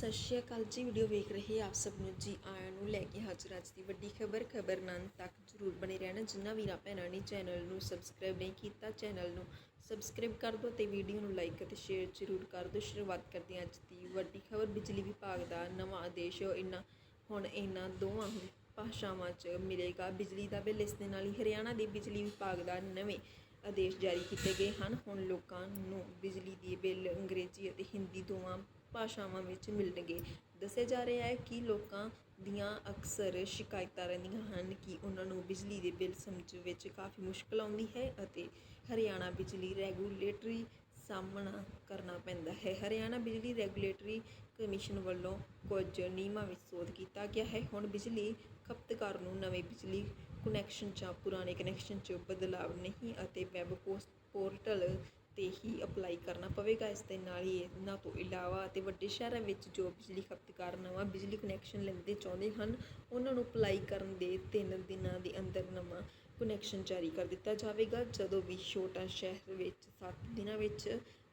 ਸਤਿ ਸ਼੍ਰੀ ਅਕਾਲ ਜੀ ਵੀਡੀਓ ਵੇਖ ਰਹੇ ਆਪ ਸਭ ਨੂੰ ਜੀ, ਆਇਆਂ ਨੂੰ ਲੈ ਕੇ ਹਾਜ਼ਰ ਅੱਜ ਦੀ ਵੱਡੀ ਖਬਰ ਖਬਰ ਨਾਲ ਤੱਕ ਜ਼ਰੂਰ ਬਣੇ ਰਹਿਣਾ। ਜਿਨ੍ਹਾਂ ਵੀਰਾਂ, ਭੈਣਾਂ ਨੇ ਚੈਨਲ ਨੂੰ ਸਬਸਕ੍ਰਾਈਬ ਨਹੀਂ ਕੀਤਾ ਚੈਨਲ ਨੂੰ ਸਬਸਕ੍ਰਾਈਬ ਕਰ ਦਿਓ ਤੇ ਵੀਡੀਓ ਨੂੰ ਲਾਈਕ ਅਤੇ ਸ਼ੇਅਰ ਜ਼ਰੂਰ ਕਰ ਦਿਓ। ਸ਼ੁਰੂਆਤ ਕਰਦੇ ਹਾਂ ਅੱਜ ਦੀ ਵੱਡੀ ਖਬਰ। ਬਿਜਲੀ ਵਿਭਾਗ ਦਾ ਨਵਾਂ ਆਦੇਸ਼ ਇਨਾਂ, ਹੁਣ ਇਹਨਾਂ ਦੋਵਾਂ ਭਾਸ਼ਾਵਾਂ 'ਚ ਮਿਲੇਗਾ। ਬਿਜਲੀ ਦਾ ਬਿੱਲ, ਇਸ ਦੇ ਨਾਲ ਹੀ ਹਰਿਆਣਾ ਦੇ ਬਿਜਲੀ ਵਿਭਾਗ ਦਾ ਨਵੇਂ ਆਦੇਸ਼ ਜਾਰੀ ਕੀਤੇ ਗਏ ਹਨ। ਹੁਣ ਲੋਕਾਂ ਨੂੰ ਬਿਜਲੀ ਦੀ ਬਿੱਲ, ਅੰਗਰੇਜ਼ੀ ਅਤੇ ਹਿੰਦੀ ਦੋਵਾਂ ਭਾਸ਼ਾਵਾਂ ਵਿੱਚ ਮਿਲਣਗੇ। ਦੱਸਿਆ ਜਾ ਰਿਹਾ ਹੈ ਕਿ ਲੋਕਾਂ ਦੀਆਂ ਅਕਸਰ ਸ਼ਿਕਾਇਤਾਂ ਰਹਿੰਦੀਆਂ ਹਨ ਕਿ ਉਹਨਾਂ ਨੂੰ ਬਿਜਲੀ ਦੇ ਬਿੱਲ ਸਮਝ ਵਿੱਚ ਕਾਫੀ ਮੁਸ਼ਕਲ ਆਉਂਦੀ ਹੈ ਅਤੇ ਹਰਿਆਣਾ ਬਿਜਲੀ ਰੈਗੂਲੇਟਰੀ ਸਾਹਮਣਾ ਕਰਨਾ ਪੈਂਦਾ ਹੈ। ਹਰਿਆਣਾ ਬਿਜਲੀ ਰੈਗੂਲੇਟਰੀ ਕਮਿਸ਼ਨ ਵੱਲੋਂ ਕੁਝ ਨਿਯਮਾਂ ਵਿੱਚ ਸੋਧ ਕੀਤਾ ਗਿਆ ਹੈ। ਹੁਣ ਬਿਜਲੀ ਖਪਤਕਾਰ ਨੂੰ ਨਵੇਂ ਬਿਜਲੀ ਕੁਨੈਕਸ਼ਨ ਜਾਂ ਪੁਰਾਣੇ ਕਨੈਕਸ਼ਨ 'ਚ ਬਦਲਾਵ ਨਹੀਂ ਅਤੇ ਵੈਬ ਪੋਸਟ ਪੋਰਟਲ ਤੇ ਹੀ ਅਪਲਾਈ ਕਰਨਾ ਪਵੇਗਾ, ਇਸ ਦੇ ਨਾਲ ਹੀ ਇਹਨਾਂ ਤੋਂ ਇਲਾਵਾ ਅਤੇ ਵੱਡੇ ਸ਼ਹਿਰਾਂ ਵਿੱਚ ਜੋ ਬਿਜਲੀ ਖਪਤਕਾਰ ਨਵਾਂ ਬਿਜਲੀ ਕਨੈਕਸ਼ਨ ਲੈਂਦੇ ਚਾਹੁੰਦੇ ਹਨ, ਉਹਨਾਂ ਨੂੰ ਅਪਲਾਈ ਕਰਨ ਦੇ 3 ਦਿਨਾਂ ਦੇ ਅੰਦਰ ਨਵਾਂ ਕਨੈਕਸ਼ਨ ਜਾਰੀ ਕਰ ਦਿੱਤਾ ਜਾਵੇਗਾ। ਜਦੋਂ ਵੀ ਛੋਟਾ ਸ਼ਹਿਰ ਵਿੱਚ 7 ਦਿਨਾਂ ਵਿੱਚ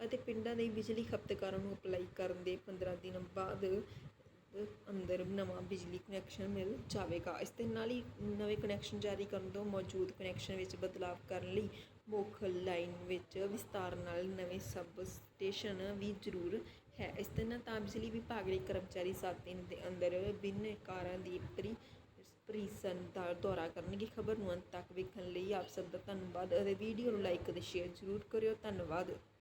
ਅਤੇ ਪਿੰਡਾਂ ਦੇ ਬਿਜਲੀ ਖਪਤਕਾਰਾਂ ਨੂੰ ਅਪਲਾਈ ਕਰਨ ਦੇ 15 ਦਿਨ ਬਾਅਦ ਅੰਦਰ ਨਵਾਂ ਬਿਜਲੀ ਕਨੈਕਸ਼ਨ ਮਿਲ ਜਾਵੇਗਾ। ਇਸ ਦੇ ਨਾਲ ਹੀ ਨਵੇਂ ਕਨੈਕਸ਼ਨ ਜਾਰੀ ਕਰਨ ਤੋਂ ਮੌਜੂਦ ਕਨੈਕਸ਼ਨ ਵਿੱਚ ਬਦਲਾਵ ਕਰਨ ਲਈ ਮੁੱਖ ਲਾਈਨ ਵਿੱਚ ਵਿਸਤਾਰ ਨਾਲ ਨਵੇਂ ਸਬ ਸਟੇਸ਼ਨ ਵੀ ਜ਼ਰੂਰ ਹੈ। ਇਸ ਦੇ ਨਾਲ ਤਾਂ ਬਿਜਲੀ ਵਿਭਾਗ ਦੇ ਕਰਮਚਾਰੀ 7 ਦਿਨ ਦੇ ਅੰਦਰ ਬਿਨੈਕਾਰਾਂ ਦੀ ਪ੍ਰੀ ਪ੍ਰੀਸਨ ਦਾ ਦੌਰਾ ਕਰਨਗੇ। ਖਬਰ ਨੂੰ ਅੰਤ ਤੱਕ ਵੇਖਣ ਲਈ ਆਪ ਸਭ ਦਾ ਧੰਨਵਾਦ। ਅਤੇ ਵੀਡੀਓ ਨੂੰ ਲਾਈਕ ਅਤੇ ਸ਼ੇਅਰ ਜ਼ਰੂਰ ਕਰਿਓ। ਧੰਨਵਾਦ।